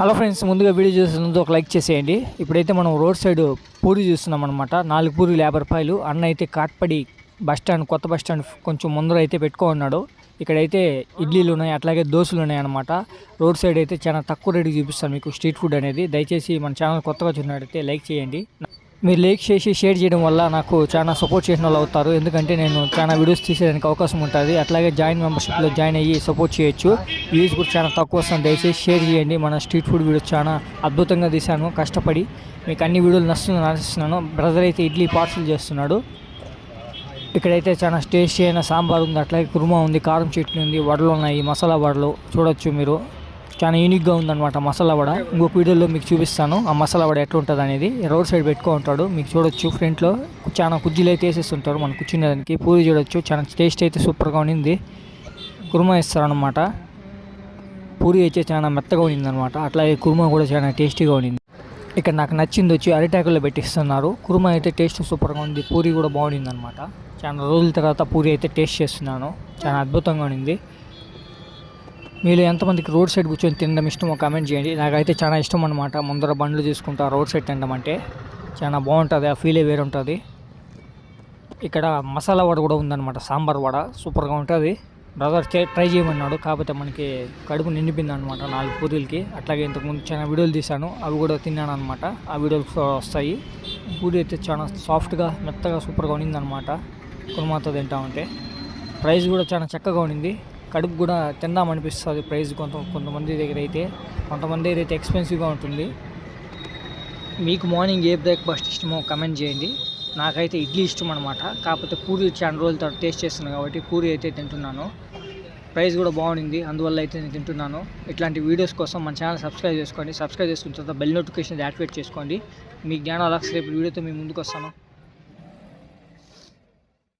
Hello friends ముందుగా video చూసినందుకు ఒక లైక్ చేసేయండి. ఇప్పుడైతే మనం రోడ్ సైడ్ పూరి చూస్తున్నాం అనమాట నాలుగు పూరి యాభై రూపాయలు అన్న అయితే కాట్పడి బస్ స్టాండ్ కొత్త బస్ స్టాండ్ కొంచెం ముందర అయితే పెట్టుకో ఉన్నాడు. ఇక్కడైతే ఇడ్లీలు ఉన్నాయి అట్లాగే దోశలు ఉన్నాయి అనమాట రోడ్ సైడ్ అయితే చాలా తక్కువ రేటుకి చూపిస్తాను మీకు స్ట్రీట్ ఫుడ్ అనేది. దయచేసి మన ఛానల్ కొత్తగా చూసినట్టయితే లైక్ చేయండి. మీరు లైక్ చేసి షేర్ చేయడం వల్ల నాకు చాలా సపోర్ట్ చేసిన వాళ్ళు అవుతారు. ఎందుకంటే నేను చాలా వీడియోస్ తీసేదానికి అవకాశం ఉంటుంది. అట్లాగే జాయిన్ మెంబర్షిప్లో జాయిన్ అయ్యి సపోర్ట్ చేయొచ్చు. వ్యూస్ కూడా చాలా తక్కువ వస్తుంది. దయచేసి షేర్ చేయండి. మన స్ట్రీట్ ఫుడ్ వీడియోస్ చాలా అద్భుతంగా తీశాను. కష్టపడి మీకు అన్ని వీడియోలు నచ్చుతుందని ఆశిస్తున్నాను. బ్రదర్ అయితే ఇడ్లీ పార్సల్ చేస్తున్నాడు. ఇక్కడైతే చాలా టేస్టీ అయిన సాంబార్ ఉంది. అట్లాగే కుర్మా ఉంది కారం చట్నీ ఉంది వడలు ఉన్నాయి మసాలా వడలు. చూడొచ్చు మీరు. చాలా యూనిక్గా ఉందన్నమాట మసాలా వడ. ఇంకొక వీడియోలో మీకు చూపిస్తాను ఆ మసాలా వడ ఎట్లా ఉంటుంది అనేది. రోడ్ సైడ్ పెట్టుకో ఉంటాడు మీకు చూడొచ్చు. ఫ్రంట్లో చాలా కుజ్జీలు అయితే వేసేస్తుంటారు మనం కూర్చునేదానికి పూరి చూడొచ్చు చాలా టేస్ట్ అయితే సూపర్గా ఉండింది. కుర్మా ఇస్తారనమాట పూరి అయితే చాలా మెత్తగా ఉండిందనమాట అట్లాగే కుర్మా కూడా చాలా టేస్టీగా ఉండింది. ఇక్కడ నాకు నచ్చింది వచ్చి అరిటాకుల్లో పెట్టిస్తున్నారు. కుర్మా అయితే టేస్ట్ సూపర్గా ఉంది పూరి కూడా బాగుండింది అనమాట చాలా రోజుల తర్వాత పూరి అయితే టేస్ట్ చేస్తున్నాను. చాలా అద్భుతంగా ఉండింది. మీరు ఎంతమందికి రోడ్ సైడ్ కూర్చొని తినడం ఇష్టమో కామెంట్ చేయండి. నాకైతే చాలా ఇష్టం అనమాట ముందర బండ్లు తీసుకుంటా రోడ్ సైడ్ తినడం అంటే చాలా బాగుంటుంది. ఆ ఫీలే వేరే ఉంటుంది ఇక్కడ మసాలా వడ కూడా ఉందన్నమాట. సాంబార్ వడ. సూపర్గా ఉంటుంది. బ్రదర్ ట్రై చేయమన్నాడు. కాకపోతే మనకి కడుపు నిండిపోయింది అనమాట నాలుగు పూరీలకి. అట్లాగే ఇంతకుముందు చాలా వీడియోలు తీశాను. అవి కూడా తిన్నాను అనమాట ఆ వీడియోలు వస్తాయి. పూరి అయితే చాలా సాఫ్ట్గా మెత్తగా సూపర్గా ఉండిందనమాట కుర్మాతో తింటా ఉంటే ప్రైస్ కూడా చాలా చక్కగా ఉండింది. కడుపు కూడా తిందామనిపిస్తుంది ప్రైస్ కొంత కొంతమంది దగ్గర అయితే. కొంతమంది అయితే ఎక్స్పెన్సివ్గా ఉంటుంది. మీకు మార్నింగ్ ఏ బ్రేక్ఫాస్ట్ ఇష్టమో కమెంట్ చేయండి. నాకైతే ఇడ్లీ ఇష్టం అనమాట కాకపోతే పూరి చాలా రోజుల తర్వాత టేస్ట్ చేస్తున్నాను కాబట్టి పూరి అయితే తింటున్నాను. ప్రైస్ కూడా బాగుంది అందువల్ల అయితే నేను తింటున్నాను. ఇట్లాంటి వీడియోస్ కోసం మన ఛానల్ సబ్స్క్రైబ్ చేసుకోండి. సబ్స్క్రైబ్ చేసుకున్న తర్వాత బెల్ నోటిఫికేషన్ యాక్టివేట్ చేసుకోండి. మీ జ్ఞానం అలా రేపు వీడియోతో మీ ముందుకు వస్తాను.